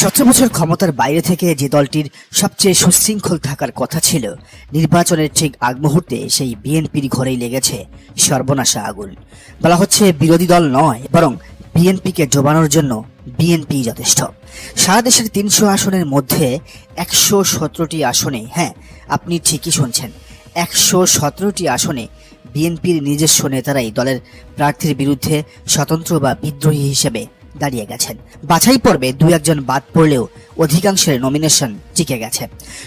সতেরো বছর ক্ষমতার বাইরে থেকে যে দলটির সবচেয়ে সুশৃঙ্খল থাকার কথা ছিল, নির্বাচনের ঠিক আগ মুহূর্তে সেই বিএনপির ঘরেই লেগেছে সর্বনাশা আগুন। বলা হচ্ছে বিরোধী দল নয়, বরং বিএনপিকে জোবানোর জন্য বিএনপি যথেষ্ট। সারা দেশের তিনশো আসনের মধ্যে একশো সতেরোটি আসনে হ্যাঁ আপনি ঠিকই শুনছেন, একশো সতেরোটি আসনে বিএনপির নিজস্ব নেতারাই দলের প্রার্থীর বিরুদ্ধে স্বতন্ত্র বা বিদ্রোহী হিসেবে দাঁড়িয়ে গেছেন। বাছাই পর্বে দু একজন বাদ পড়লেও অধিকাংশের নমিনেশন টিকে গেছে।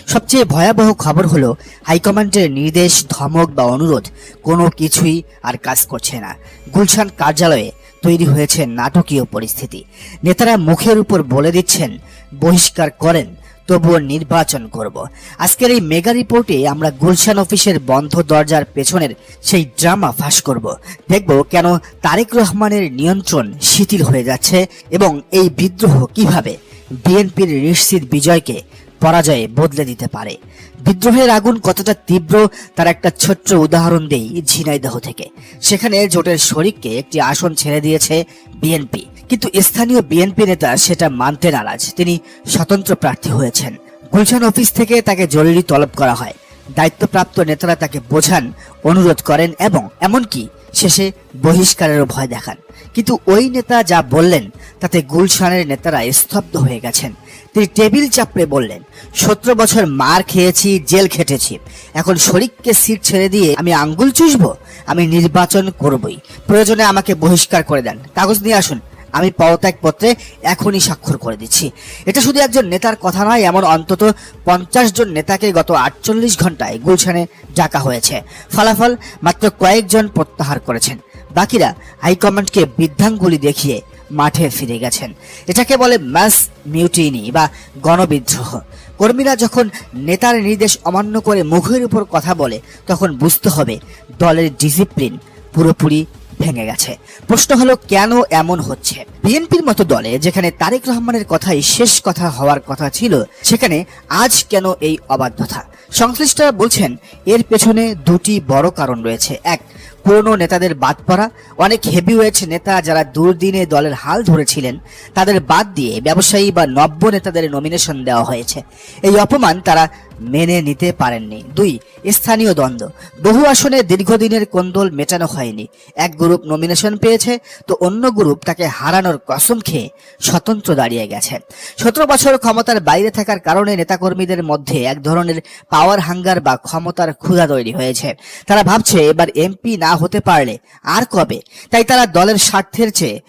সবচেয়ে ভয়াবহ খবর হলো, হাইকমান্ডের নির্দেশ, ধমক বা অনুরোধ কোনো কিছুই আর কাজ করছে না। গুলশান কার্যালয়ে তৈরি হয়েছে নাটকীয় পরিস্থিতি। নেতারা মুখের উপর বলে দিচ্ছেন, বহিষ্কার করেন তবুও নির্বাচন করব। আজকের এই মেগা রিপোর্টে আমরা গুলশান অফিসের বন্ধ দরজার পেছনের সেই ড্রামা ফাঁস করব। দেখব কেন তারেক রহমানের নিয়ন্ত্রণ শিথিল হয়ে যাচ্ছে এবং এই বিদ্রোহ কীভাবে বিএনপির নিশ্চিত বিজয়কে পরাজয়ে বদলে দিতে পারে। বিদ্রোহের আগুন কতটা তীব্র তার একটা ছোট্ট উদাহরণ দেই ঝিনাইদহ থেকে। সেখানে জোটের শরিককে একটি আসন ছেড়ে দিয়েছে বিএনপি। কিন্তু স্থানীয় বিএনপি নেতা সেটা মানতে নারাজ। তিনি স্বতন্ত্র প্রার্থী হয়েছেন। গুলশান অফিস থেকে তাকে জরুরি তলব করা হয়। দায়িত্বপ্রাপ্ত নেতারা তাকে বোঝান, অনুরোধ করেন এবং এমনকি শেষে বহিষ্কারেরও ভয় দেখান। কিন্তু ওই নেতা যা বললেন, তাতে গুলশানের নেতারা স্তব্ধ হয়ে গেছেন। তিনি টেবিল চাপড়ে বললেন, সতেরো বছর মার খেয়েছি, জেল খেটেছি। এখন শরিককে সিট ছেড়ে দিয়ে আমি আঙ্গুল চুষবো? আমি নির্বাচন করবই। প্রয়োজনে আমাকে বহিষ্কার করে দেন। কাগজ নিয়ে আসুন। আমি পদত্যাগ পত্রে এখনই স্বাক্ষর করে দিচ্ছি। এটা শুধু একজন নেতার কথা নয়, এমন অন্তত পঞ্চাশ জন নেতাকে গত আটচল্লিশ ঘন্টায় গুলশানে ডাকা হয়েছে। ফলাফল মাত্র কয়েকজন প্রত্যাহার করেছেন। বাকিরা হাইকমান্ডকে বৃদ্ধাঙ্গুলি দেখিয়ে মাঠে ফিরে গেছেন। এটাকে বলে ম্যাস মিউটিনি বা গণবিদ্রোহ। কর্মীরা যখন নেতার নির্দেশ অমান্য করে মুখের উপর কথা বলে, তখন বুঝতে হবে দলের ডিসিপ্লিন পুরোপুরি ভেঙে গেছে। প্রশ্ন হলো, কেন এমন হচ্ছে? বিএনপির মতো দলে যেখানে তারেক রহমানের কথাই শেষ কথা হওয়ার কথা ছিল, সেখানে আজ কেন এই অবাধ্যতা? সংশ্লিষ্টরা বলছেন, এর পেছনে দুটি বড় কারণ রয়েছে। এক, পুরনো নেতাদের বাদ পড়া। অনেক হেভিওয়েট নেতা যারা দুর্দিনে দলের হাল ধরেছিলেন, তাদের বাদ দিয়ে ব্যবসায়ী বা নব্য নেতাদের নমিনেশন দেওয়া হয়েছে। এই অপমান তারা মেনে নিতে পারেননি। দুই, স্থানীয় দ্বন্দ্ব। বহু আসনে দীর্ঘদিনের কোন্দল মেটানো হয়নি। এক গ্রুপ নমিনেশন পেয়েছে, তো অন্য গ্রুপ তাকে হারানোর কসম খেয়ে স্বতন্ত্র দাঁড়িয়ে গেছে। সতেরো বছর ক্ষমতার বাইরে থাকার কারণে নেতাকর্মীদের মধ্যে এক ধরনের পাওয়ার হাঙ্গার বা ক্ষমতার ক্ষুধা তৈরি হয়েছে। তারা ভাবছে, এবার এমপি না হতে পারলে আর কবে? তাই তারা দলের স্বার্থের চেয়ে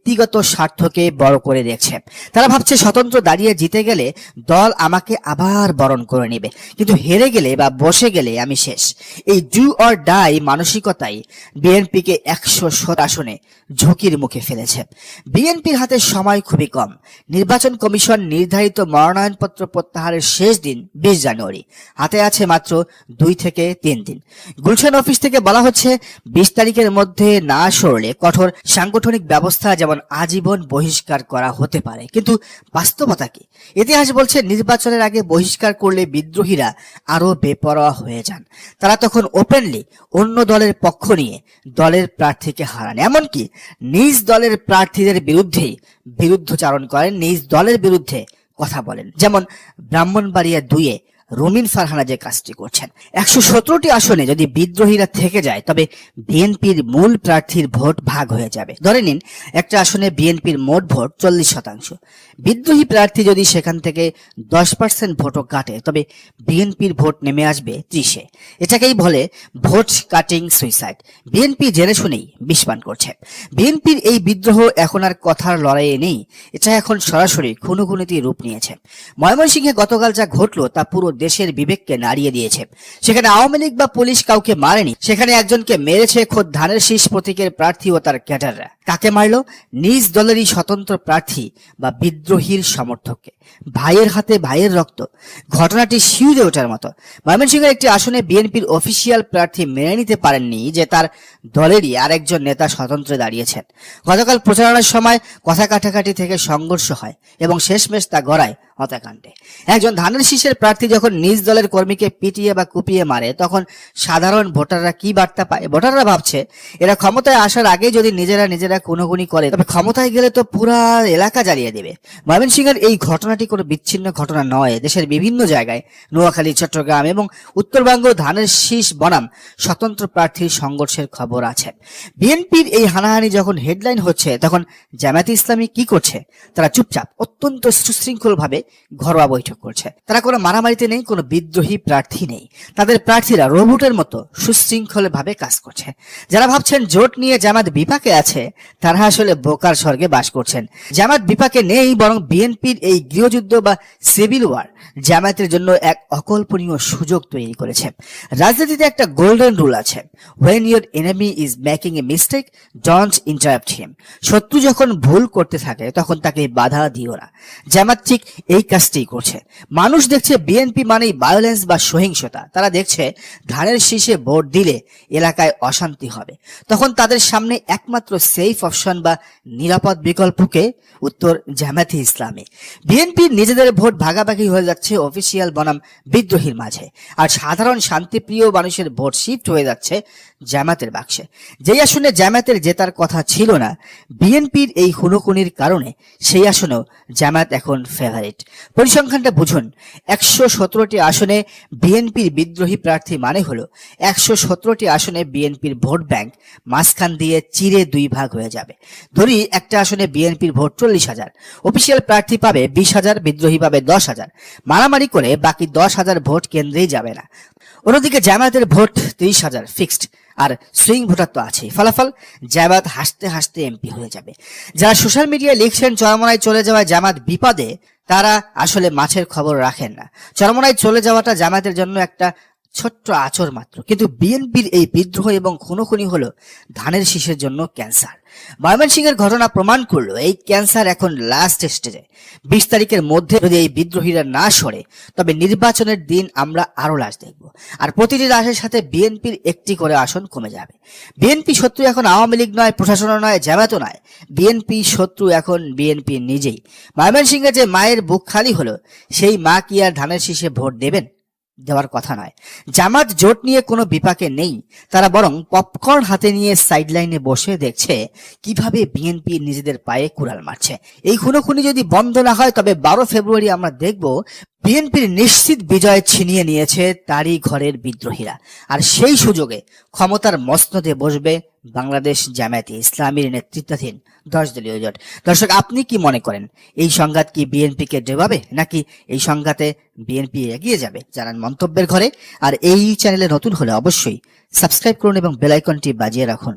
ব্যক্তিগত স্বার্থকে বড় করে দেখছে তারা ভাবছে স্বতন্ত্র দাঁড়িয়ে জিতে গেলে দল আমাকে আবার বরণ করে নেবে। কিন্তু হেরে গেলে বা বসে গেলে আমি শেষ। এই ডু অর ডাই মানসিকতাই বিএনপিকে একশো আসনে ঝুঁকির মুখে ফেলেছে। বিএনপির হাতে সময় খুবই কম। নির্বাচন কমিশন নির্ধারিত মনোনয়নপত্র প্রত্যাহারের শেষ দিন, বিশ জানুয়ারি। হাতে আছে মাত্র দুই থেকে তিন দিন। গুলশান অফিস থেকে বলা হচ্ছে, বিশ তারিখের মধ্যে না সরলে কঠোর সাংগঠনিক ব্যবস্থা যেমন আজীবন বহিষ্কার করা হতে পারে। কিন্তু বাস্তবতা কি? ইতিহাস বলছে, নির্বাচনের আগে বহিষ্কার করলে বিদ্রোহীরা আরও বেপরোয়া হয়ে যান। তারা তখন ওপেনলি অন্য দলের পক্ষ নিয়ে দলের প্রার্থীকে হারান। এমনকি নিজ দলের প্রার্থীদের বিরুদ্ধেই বিরুদ্ধচারণ করেন, নিজ দলের বিরুদ্ধে কথা বলেন। যেমন ব্রাহ্মণবাড়িয়া দুইয়ে রুমিন ফারহানা যে কাজটি করছেন। একশো সতেরোটি আসনে যদি বিদ্রোহীরা থেকে যায়, তবে বিএনপির মূল প্রার্থীর ভোট ভাগ হয়ে যাবে। ধরে নিন, একটা আসনে বিএনপির মোট ভোট চল্লিশ শতাংশ। বিদ্রোহী প্রার্থী যদি সেখান থেকে দশ পার্সেন্ট ভোটও কাটে, তবে বিএনপির ভোট নেমে আসবে ত্রিশে। এটাকেই বলে ভোট কাটিং সুইসাইড। বিএনপি জেনে শুনেই বিষপান করছে। বিএনপির এই বিদ্রোহ এখন আর কথার লড়াইয়ে নেই, এটা এখন সরাসরি খুনুখুনিতে রূপ নিয়েছে। ময়মনসিংহে গতকাল যা ঘটলো তা পুরো দেশের বিবেককে নাড়িয়ে দিয়েছে। সেখানে আওয়ামী লীগ বা পুলিশ কাউকে মারেনি। সেখানে একজনকে মেরেছে খোদ ধানের শীষ প্রতীকের প্রার্থী ও তার ক্যাডাররা। কাকে মারলো? নিজ দলেরই স্বতন্ত্র প্রার্থী বা বিদ্রোহীর সমর্থককে। ভাইয়ের হাতে ভাইয়ের রক্ত। ঘটনাটি শিউরে ওঠার মতো। ময়মনসিংহের একটি আসনে বিএনপির অফিসিয়াল প্রার্থী মেনে নিতে পারেননি যে তার দলেরই আরেকজন নেতা স্বতন্ত্রে দাঁড়িয়েছেন। গতকাল প্রচারণার সময় কথা কাটাকাটি থেকে সংঘর্ষ হয় এবং শেষমেশ তা গড়ায় হত্যাকাণ্ডে। একজন ধানের শীষের প্রার্থী যখন নিজ দলের কর্মীকে পিটিয়ে বা কুপিয়ে মারে, তখন সাধারণ ভোটাররা কি বার্তা পায়? ভোটাররা ভাবছে, এরা ক্ষমতায় আসার আগে যদি নিজেরা নিজেরা কোনোগুনি করে, তবে ক্ষমতায় গেলে তো পুরা এলাকা জ্বালিয়ে দেবে। ময়মনসিংহের এই ঘটনাটি কোনো বিচ্ছিন্ন ঘটনা নয়। দেশের বিভিন্ন জায়গায়, নোয়াখালী, চট্টগ্রাম এবং উত্তরবঙ্গ ধানের শীষ বনাম স্বতন্ত্র প্রার্থীর সংঘর্ষের খবর আছে। বিএনপির এই হানাহানি যখন হেডলাইন হচ্ছে, তখন জামায়াতে ইসলামী কি করছে? তারা চুপচাপ, অত্যন্ত সুশৃঙ্খল ভাবে ঘরোয়া বৈঠক করছে। তারা কোনো মারামারিতে নেই কোনো বিদ্রোহী প্রার্থী নেই। তাদের প্রার্থীরা রোবটের মতো সুশৃঙ্খল ভাবে কাজ করছে। যারা ভাবছেন জোট নিয়ে জামাত বিপাকে আছে, তারা আসলে বোকার স্বর্গে বাস করছেন। জামাত বিপাকে নেই বরং বিএনপির এই গৃহযুদ্ধ বা সিভিল ওয়ার জামায়াতের জন্য এক অকল্পনীয় সুযোগ তৈরি করেছে। রাজনীতিতে একটা গোল্ডেন রুল আছে। When your enemy is making a mistake don't interrupt him শত্রু যখন ভুল করতে থাকে, তখন তাকে বাধা দিও না। জামাত ঠিক এই কাজটি করছে। মানুষ দেখছে বিএনপি মানেই ভায়োলেন্স বা সহিংসতা। তারা দেখছে ধানের শীষে ভোট দিলে এলাকায় অশান্তি হবে। তখন তাদের সামনে একমাত্র সেফ অপশন বা নিরাপদ বিকল্পকে উত্তর জামায়াতে ইসলামী। বিএনপি নিজেদের ভোট ভাগাভাগি হয়ে যাচ্ছে অফিসিয়াল বনাম বিদ্রোহীর মাঝে। আর সাধারণ শান্তিপ্রিয় মানুষের ভোট শিফট হয়ে যাচ্ছে জামাতের বাক্সে। যেই আসনে জামায়াতের জেতার কথা ছিল না বিএনপির এই হুনকুনির কারণে সেই আসনেও জামায়াত এখন ফেভারিট পরিসংখ্যানটা বুঝুন, একশো সতেরোটি আসনে বিএনপির বিদ্রোহী প্রার্থী মানে হলো একশো সতেরোটি আসনে বিএনপির ভোট ব্যাংক, মাঝখান দিয়ে চিরে দুই ভাগ হয়ে যাবে। ধরি একটা আসনে বিএনপির ভোট চল্লিশ হাজার, অফিসিয়াল প্রার্থী পাবে বিশ হাজার, বিদ্রোহী পাবে দশ হাজার। মারামারি করে বাকি দশ হাজার ভোট কেন্দ্রেই যাবে না। অন্যদিকে জামায়াতের ভোট তিরিশ হাজার ফিক্সড আর সুইং ভোটার তো আছে ফলাফল জামাত হাসতে হাসতে এমপি হয়ে যাবে। যারা সোশ্যাল মিডিয়ায় লিখছেন, চরমনায় চলে যাওয়া জামাত বিপদে, তারা আসলে মাছের খবর রাখেন না। চরমনায় চলে যাওয়াটা জামাতের জন্য একটা ছোট্ট আচর মাত্র। কিন্তু বিএনপির এই বিদ্রোহ এবং খুনোখুনি হলো ধানের শীষের জন্য ক্যান্সার। ময়মনসিংহের ঘটনা প্রমাণ করল, এই ক্যান্সার এখন লাস্ট স্টেজে বিশ তারিখের মধ্যে যদি এই বিদ্রোহীরা না সরে, তবে নির্বাচনের দিন আমরা আরও লাশ দেখব। আর প্রতিটি লাশের সাথে বিএনপির একটি করে আসন কমে যাবে। বিএনপি শত্রু এখন আওয়ামী লীগ নয়, প্রশাসনও নয় জামাতও নয়। বিএনপি শত্রু এখন বিএনপি নিজেই। ময়মনসিংহে যে মায়ের বুক খালি হলো, সেই মা কি আর ধানের শীষে ভোট দেবেন? দেওয়ার কথা নয়। জামাত জোট নিয়ে কোনো বিপাকে নেই। তারা বরং পপকর্ন হাতে নিয়ে সাইডলাইনে বসে দেখছে কীভাবে বিএনপি নিজেদের পায়ে কুড়াল মারছে। এই খুনোখুনি যদি বন্ধ না হয়, তবে বারো ফেব্রুয়ারি আমরা দেখব বিএনপির নিশ্চিত বিজয় ছিনিয়ে নিয়েছে তারই ঘরের বিদ্রোহীরা। আর সেই সুযোগে ক্ষমতার মসনদে বসবে বাংলাদেশ জামায়াতে ইসলামীর নেতৃত্বাধীন দশ দলীয় জোট। দর্শক, আপনি কি মনে করেন, এই সংঘাত কি বিএনপিকে ডেবাবে নাকি এই সংঘাতে বিএনপি এগিয়ে যাবে? জানান মন্তব্যের ঘরে। আর এই চ্যানেলে নতুন হলে অবশ্যই সাবস্ক্রাইব করুন এবং বেলাইকনটি বাজিয়ে রাখুন।